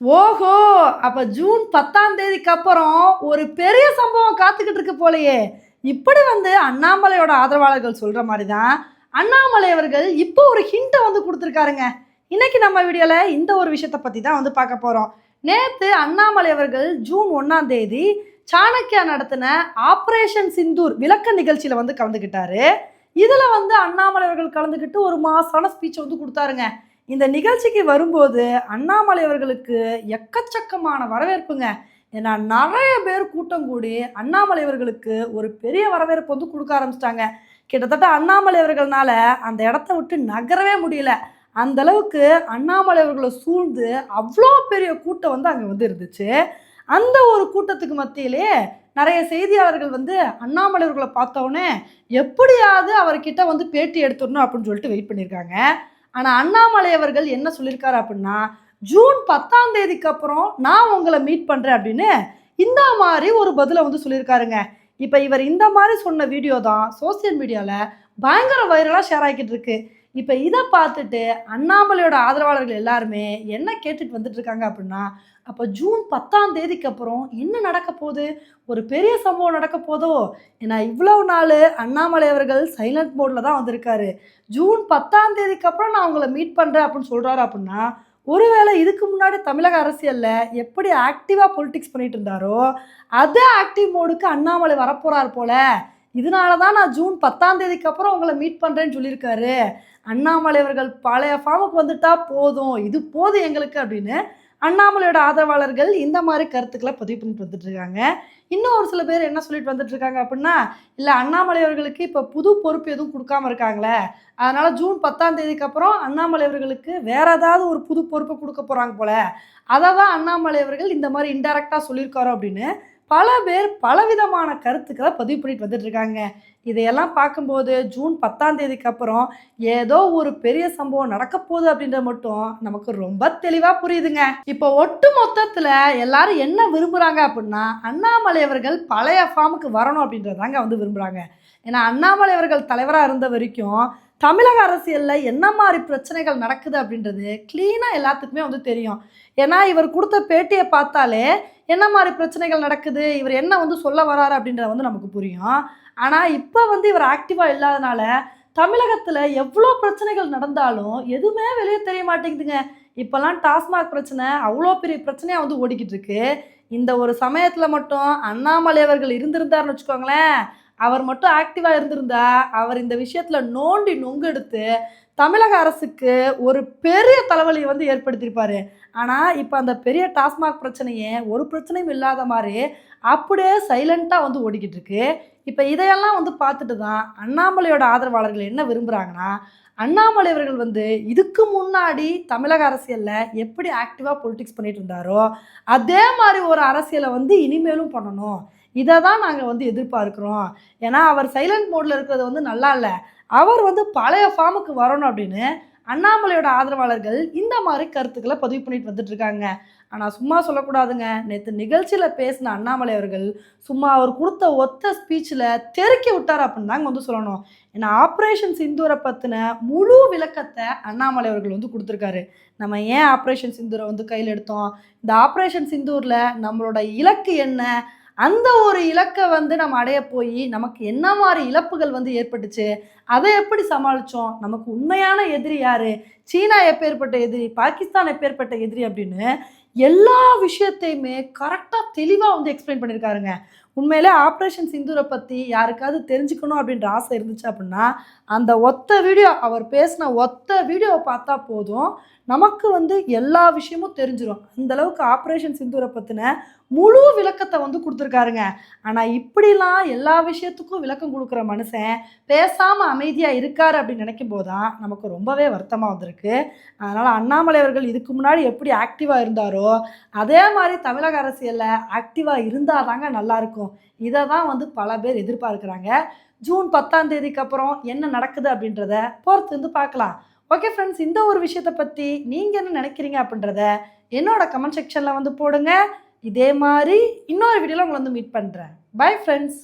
ஓஹோ அப்ப ஜூன் பத்தாம் தேதிக்கு அப்புறம் ஒரு பெரிய சம்பவம் காத்துக்கிட்டு இருக்கு போலயே. இப்படி வந்து அண்ணாமலையோட ஆதரவாளர்கள் சொல்ற மாதிரி தான் அண்ணாமலை அவர்கள் இப்போ ஒரு ஹிண்ட்டை வந்து கொடுத்துருக்காருங்க. இன்னைக்கு நம்ம வீடியோல இந்த ஒரு விஷயத்தை பத்தி தான் வந்து பார்க்க போறோம். நேத்து அண்ணாமலை அவர்கள் ஜூன் ஒன்னாம் தேதி சாணக்கியா நடத்தின ஆப்ரேஷன் சிந்தூர் விளக்க நிகழ்ச்சியில வந்து கலந்துக்கிட்டாரு இதுல வந்து அண்ணாமலை அவர்கள் கலந்துக்கிட்டு ஒரு மாசான ஸ்பீச் வந்து கொடுத்தாருங்க. இந்த நிகழ்ச்சிக்கு வரும்போது அண்ணாமலை அவர்களுக்கு எக்கச்சக்கமான வரவேற்புங்க. ஏன்னா நிறைய பேர் கூட்டம் கூடி அண்ணாமலை அவர்களுக்கு ஒரு பெரிய வரவேற்பு வந்து கொடுக்க ஆரம்பிச்சிட்டாங்க. கிட்டத்தட்ட அண்ணாமலை அவர்கள்னால அந்த இடத்த விட்டு நகரவே முடியல. அந்த அளவுக்கு அண்ணாமலை அவர்களை சூழ்ந்து அவ்வளோ பெரிய கூட்டம் வந்து அங்கே வந்து இருந்துச்சு. அந்த ஒரு கூட்டத்துக்கு மத்தியிலே நிறைய செய்தியாளர்கள் வந்து அண்ணாமலை அவர்களை பார்த்தோன்னே எப்படியாவது அவர்கிட்ட வந்து பேட்டி எடுத்துடணும் அப்படின்னு சொல்லிட்டு வெயிட் பண்ணியிருக்காங்க. ஆனால் அண்ணாமலை அவர்கள் என்ன சொல்லியிருக்காரு அப்படின்னா ஜூன் பத்தாம் தேதிக்கு அப்புறம் நான் உங்களை மீட் பண்ணுறேன் அப்படின்னு இந்த மாதிரி ஒரு பதிலை வந்து சொல்லியிருக்காருங்க இப்போ இவர் இந்த மாதிரி சொன்ன வீடியோ தான் சோசியல் மீடியாவில் பயங்கர வைரலாக ஷேர் ஆகிக்கிட்டு இருக்குது இப்போ இதை பார்த்துட்டு அண்ணாமலையோட ஆதரவாளர்கள் எல்லாருமே என்ன கேட்டுட்டு வந்துட்டு இருக்காங்க அப்படின்னா அப்போ ஜூன் பத்தாம் தேதிக்கு அப்புறம் என்ன நடக்க போகுது? ஒரு பெரிய சம்பவம் நடக்க போதோ? ஏன்னா இவ்வளவு நாள் அண்ணாமலை அவர்கள் சைலண்ட் மோடில் தான் வந்திருக்காரு. ஜூன் பத்தாம் தேதிக்கு அப்புறம் நான் அவங்கள மீட் பண்ணுறேன் அப்படின்னு சொல்கிறாரு அப்படின்னா ஒருவேளை இதுக்கு முன்னாடி தமிழக அரசியலில் எப்படி ஆக்டிவாக பொலிட்டிக்ஸ் பண்ணிட்டு இருந்தாரோ அதே ஆக்டிவ் மோடுக்கு அண்ணாமலை வரப்போகிறார் போல இதனால தான் நான் ஜூன் பத்தாம் தேதிக்கு அப்புறம் உங்களை மீட் பண்ணுறேன்னு சொல்லியிருக்காரு. அண்ணாமலை அவர்கள் பழைய ஃபார்முக்கு வந்துட்டா போதும். இது போதும் எங்களுக்கு அப்படின்னு அண்ணாமலையோட ஆதரவாளர்கள் இந்த மாதிரி கருத்துக்களை பதிவு பண்ணிட்டு வந்துட்டுருக்காங்க. இன்னும் ஒரு சில பேர் என்ன சொல்லிட்டு வந்துட்டுருக்காங்க அப்படின்னா இல்லை அண்ணாமலை அவர்களுக்கு இப்போ புது பொறுப்பு எதுவும் கொடுக்காம இருக்காங்களே. அதனால் ஜூன் பத்தாம் தேதிக்கு அப்புறம் அண்ணாமலை அவர்களுக்கு வேறு ஏதாவது ஒரு புது பொறுப்பை கொடுக்க போகிறாங்க போல. அதை தான் அண்ணாமலை அவர்கள் இந்த மாதிரி இன்டெரக்டாக சொல்லியிருக்காரோ அப்படின்னு பல பேர் பலவிதமான கருத்துக்களை பதிவு பண்ணிட்டு வந்துட்டு இருக்காங்க இதையெல்லாம் பார்க்கும்போது ஜூன் பத்தாம் தேதிக்கு அப்புறம் ஏதோ ஒரு பெரிய சம்பவம் நடக்க போகுது அப்படின்றது மட்டும் நமக்கு ரொம்ப தெளிவா புரியுதுங்க. இப்போ ஒட்டு மொத்தத்துல எல்லாரும் என்ன விரும்புறாங்க அப்படின்னா அண்ணாமலை அவர்கள் பழைய ஃபார்முக்கு வரணும் அப்படின்றதாங்க வந்து விரும்புறாங்க. ஏன்னா அண்ணாமலை அவர்கள் தலைவராக இருந்த வரைக்கும் தமிழக அரசியலில் என்ன மாதிரி பிரச்சனைகள் நடக்குது அப்படின்றது க்ளீனாக எல்லாத்துக்குமே வந்து தெரியும். ஏன்னா இவர் கொடுத்த பேட்டியை பார்த்தாலே என்ன மாதிரி பிரச்சனைகள் நடக்குது? இவர் என்ன வந்து சொல்ல வராரு அப்படின்றத வந்து நமக்கு புரியும். ஆனால் இப்போ வந்து இவர் ஆக்டிவாக இல்லாதனால தமிழகத்தில் எவ்வளோ பிரச்சனைகள் நடந்தாலும் எதுவுமே வெளியே தெரிய மாட்டேங்குதுங்க. இப்போல்லாம் டாஸ்மாக் பிரச்சனை அவ்வளோ பெரிய பிரச்சனையாக வந்து ஓடிக்கிட்டு இருக்கு. இந்த ஒரு சமயத்தில் மட்டும் அண்ணாமலை அவர்கள் இருந்திருந்தாருன்னு வச்சுக்கோங்களேன். அவர் மட்டும் ஆக்டிவாக இருந்திருந்தா அவர் இந்த விஷயத்தில் நோண்டி நொங்கெடுத்து தமிழக அரசுக்கு ஒரு பெரிய தலைவலியை வந்து ஏற்படுத்தியிருப்பார். ஆனால் இப்போ அந்த பெரிய டாஸ்மாக் பிரச்சனையே ஒரு பிரச்சனையும் இல்லாத மாதிரி அப்படியே சைலண்ட்டாக வந்து ஓடிக்கிட்டு இருக்கு. இப்போ இதையெல்லாம் வந்து பார்த்துட்டு தான் அண்ணாமலையோட ஆதரவாளர்கள் என்ன விரும்புகிறாங்கன்னா அண்ணாமலை அவர்கள் வந்து இதுக்கு முன்னாடி தமிழக அரசியலில் எப்படி ஆக்டிவாக பொலிட்டிக்ஸ் பண்ணிட்டு இருந்தாரோ அதே மாதிரி ஒரு அரசியலை வந்து இனிமேலும் பண்ணணும். இதை தான் நாங்கள் வந்து எதிர்பார்க்குறோம். ஏன்னா அவர் சைலண்ட் மோடில் இருக்கிறது வந்து நல்லா இல்லை. அவர் வந்து பழைய ஃபார்முக்கு வரணும் அப்படின்னு அண்ணாமலையோட ஆதரவாளர்கள் இந்த மாதிரி கருத்துக்களை பதிவு பண்ணிட்டு வந்துட்டு இருக்காங்க. ஆனால் சும்மா சொல்லக்கூடாதுங்க. நேற்று நிகழ்ச்சியில் பேசின அண்ணாமலை அவர்கள் சும்மா அவர் கொடுத்த ஒத்த ஸ்பீச்சில் தெருக்கி விட்டார் அப்படின்னு தாங்க வந்து சொல்லணும். ஏன்னா ஆப்ரேஷன் சிந்தூரை பற்றின முழு விளக்கத்தை அண்ணாமலை அவர்கள் வந்து கொடுத்துருக்காரு. நம்ம ஏன் ஆப்ரேஷன் சிந்தூரை வந்து கையில் எடுத்தோம்? இந்த ஆப்ரேஷன் சிந்தூரில் நம்மளோட இலக்கு என்ன? அந்த ஒரு இலக்கை வந்து நம்ம அடைய போய் நமக்கு என்ன மாதிரி இழப்புகள் வந்து ஏற்பட்டுச்சு? அதை எப்படி சமாளித்தோம் நமக்கு உண்மையான எதிரி யார்? சீனா எப்பேற்பட்ட எதிரி? பாகிஸ்தான் எப்பேற்பட்ட எதிரி அப்படின்னு எல்லா விஷயத்தையுமே கரெக்டாக தெளிவாக வந்து எக்ஸ்பிளைன் பண்ணியிருக்காருங்க உண்மையிலே ஆப்ரேஷன் சிந்தூரை பற்றி யாருக்காவது தெரிஞ்சுக்கணும் அப்படின்ற ஆசை இருந்துச்சு அப்படின்னா அந்த ஒத்த வீடியோ அவர் பேசின ஒத்த வீடியோவை பார்த்தா போதும். நமக்கு வந்து எல்லா விஷயமும் தெரிஞ்சிடும் அந்த அளவுக்கு ஆப்ரேஷன் சிந்தூரை பற்றின முழு விளக்கத்தை வந்து கொடுத்துருக்காருங்க. ஆனால் இப்படிலாம் எல்லா விஷயத்துக்கும் விளக்கம் கொடுக்குற மனுஷன் பேசாமல் அமைதியாக இருக்காரு அப்படின்னு நினைக்கும் போது தான் நமக்கு ரொம்பவே வருத்தமாக வந்திருக்கு. அதனால் அண்ணாமலை அவர்கள் இதுக்கு முன்னாடி எப்படி ஆக்டிவாக இருந்தாரோ அதே மாதிரி தமிழக அரசியலில் ஆக்டிவாக இருந்தால் தாங்க நல்லாயிருக்கும் இதை தான் வந்து பல பேர் எதிர்பார்க்குறாங்க. ஜூன் பத்தாம் தேதிக்கு அப்புறம் என்ன நடக்குது அப்படின்றத பொறுத்து வந்து பார்க்கலாம். ஓகே ஃப்ரெண்ட்ஸ் இந்த ஒரு விஷயத்தை பற்றி நீங்கள் என்ன நினைக்கிறீங்க அப்படின்றத என்னோட கமெண்ட் செக்ஷனில் வந்து போடுங்க. இதே மாதிரி இன்னொரு வீடியோவில் உங்களை வந்து மீட் பண்ணுறேன் பை ஃப்ரெண்ட்ஸ்